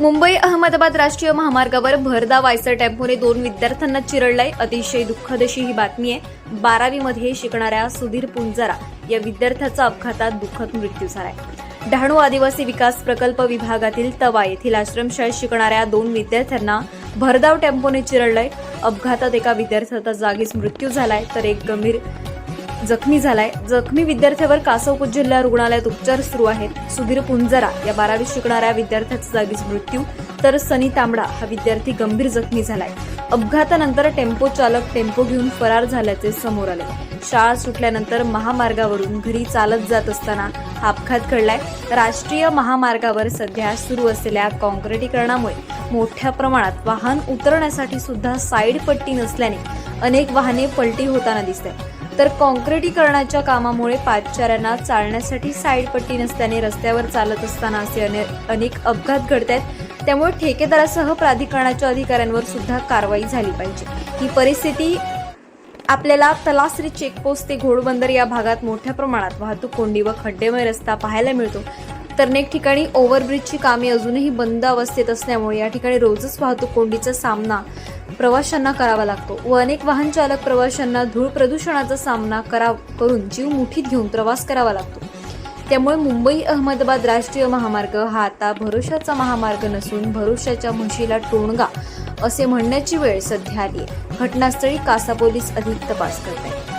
मुंबई अहमदाबाद राष्ट्रीय महामार्गावर भरदा वायसर टेम्पोने दोन विद्यार्थ्यांना चिरडलाय. अतिशय दुःखद अशी ही बातमी आहे. बारावीमध्ये शिकणाऱ्या सुधीर पुंजारा या विद्यार्थ्याचा अपघातात दुःखद मृत्यू झालाय. डहाणू आदिवासी विकास प्रकल्प विभागातील तवा येथील आश्रमशाळेत शिकणाऱ्या दोन विद्यार्थ्यांना भरधाव टेम्पोने चिरडलंय. अपघातात एका विद्यार्थ्याचा जागीच मृत्यू झालाय तर एक गंभीर जखमी झालाय. जखमी विद्यार्थ्यावर कासवपूर जिल्हा रुग्णालयात उपचार सुरू आहेत. सुधीर पुंजरा या बारावीत शिकणाऱ्या विद्यार्थ्याचा जागीच मृत्यू. तर सनी तांबडा हा विद्यार्थी गंभीर जखमी झालाय. अपघातानंतर टेम्पो चालक टेम्पो घेऊन फरार झाल्याचे समोर आले. शाळा सुटल्यानंतर महामार्गावरून घरी चालत जात असताना हा अपघात घडलाय. राष्ट्रीय महामार्गावर सध्या सुरू असलेल्या काँक्रिटीकरणामुळे मोठ्या प्रमाणात वाहन उतरण्यासाठी सुद्धा साईड पट्टी नसल्याने अनेक वाहने पलटी होताना दिसत आहेत तर काँक्रिटीकरणाच्या कामामुळे पादचाऱ्यांना चालण्यासाठी साईड पट्टी नसल्याने रस्त्यावर चालत असताना असे अनेक अपघात घडत आहेत त्यामुळे ठेकेदारासह प्राधिकरणाच्या अधिकाऱ्यांवर सुद्धा कारवाई झाली पाहिजे. ही परिस्थिती आपल्याला तलासरी चेकपोस्ट ते घोडबंदर या भागात मोठ्या प्रमाणात वाहतूक कोंडी व खड्डेमय रस्ता पाहायला मिळतो. तर अनेक ठिकाणी ओव्हरब्रिजची कामे अजूनही बंद अवस्थेत असल्यामुळे या ठिकाणी रोजच वाहतूक कोंडीचा सामना प्रवाशांना करावा लागतो व अनेक वाहन चालक प्रवाशांना धूळ प्रदूषणाचा सामना करा करून जीव मुठीत घेऊन प्रवास करावा लागतो. त्यामुळे मुंबई अहमदाबाद राष्ट्रीय महामार्ग हा आता भरोशाचा महामार्ग नसून भरोशाच्या म्हशीला टोणगा असे म्हणण्याची वेळ सध्या आली आहे घटनास्थळी कासा पोलीस अधिक तपास करत आहेत